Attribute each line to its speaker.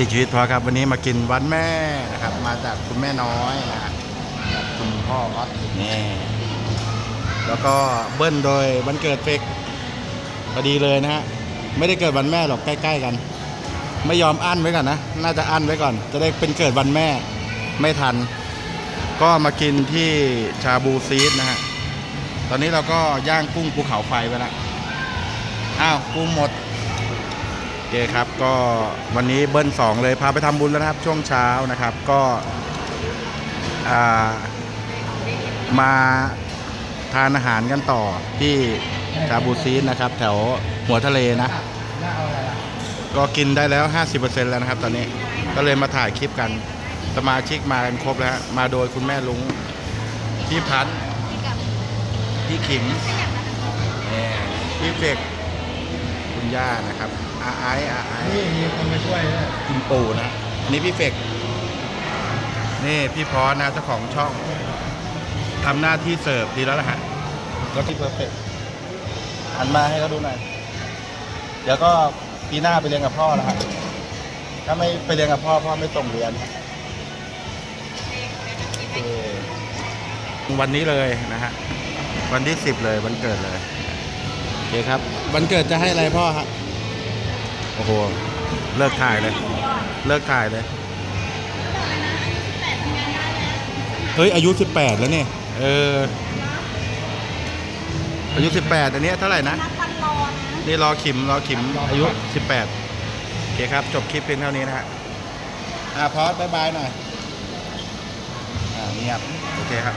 Speaker 1: ติดชีวิตพอครับวันนี้มากินวันแม่นะครับ มาจากคุณแม่น้อยนะฮะจากคุณพ่อออสนี่แล้วก็เบิ้ลโดยวันเกิดเฟกพอดีเลยนะฮะไม่ได้เกิดวันแม่หรอกใกล้ๆกัน ไม่ยอมอั้นไว้ก่อนนะน่าจะอั้นไว้ก่อน จะได้เป็นเกิดวันแม่ไม่ทัน ก็มากินที่ชาบูซีดนะฮะตอนนี้เราก็ย่างกุ้งภูเขาไฟไปแล้วอ้าวกุ้งหมดโอ เคครับก็วันนี้เบิ้ลสองเลยพาไปทำบุญแล้วนะครับช่วงเช้านะครับก็มาทานอาหารกันต่อที่ชาบูซีนนะครับ แถวหัวทะเลนะ ก็กินได้แล้ว 50%แล้วนะครับ ตอนนี้ก็เลยมาถ่ายคลิปกัน สมาชิกมากันครบแล้ว มาโดยคุณแม่ลุงพี่พันธ์พี่ขิมพี่เฟก คุณย่านะครับอาไอซ์อาไอซ์
Speaker 2: นี่มีคนมาช่วยด้วย
Speaker 1: คุณปู่นะอันนี้พี่เฟกนี่พี่พอสนะเจ้าของช่องทำหน้าที่เสิร์ฟดีแล้วล่ะฮะแล้วพี่เพอร์เฟกหันมาให้เขาดูหน่อยเดี๋ยวก็ปีหน้าไปเรียนกับพ่อแล้วฮะถ้าไม่ไปเรียนกับพ่อพ่อไม่ส่งเรียนฮะโอเควันนี้เลยนะฮะวันที่สิบเลยวันเกิดเลยโอ เคครับ วันเกิดจะให้อะไรพ่อฮะโอ้โห เลิกถ่ายเลย เลิกถ่ายเลย เฮ้ย อายุ 18 แล้วเนี่ย เออ อายุ 18 อันเนี้ยเท่าไหร่นะ
Speaker 3: นับวันรอนะ
Speaker 1: นี่รอขิมรอขิมอายุ 18 โอเคครับ จบคลิปเพียงเท่านี้นะฮะ อ่าพอสบายบายหน่อย อ่าเงียบ โอเคครับ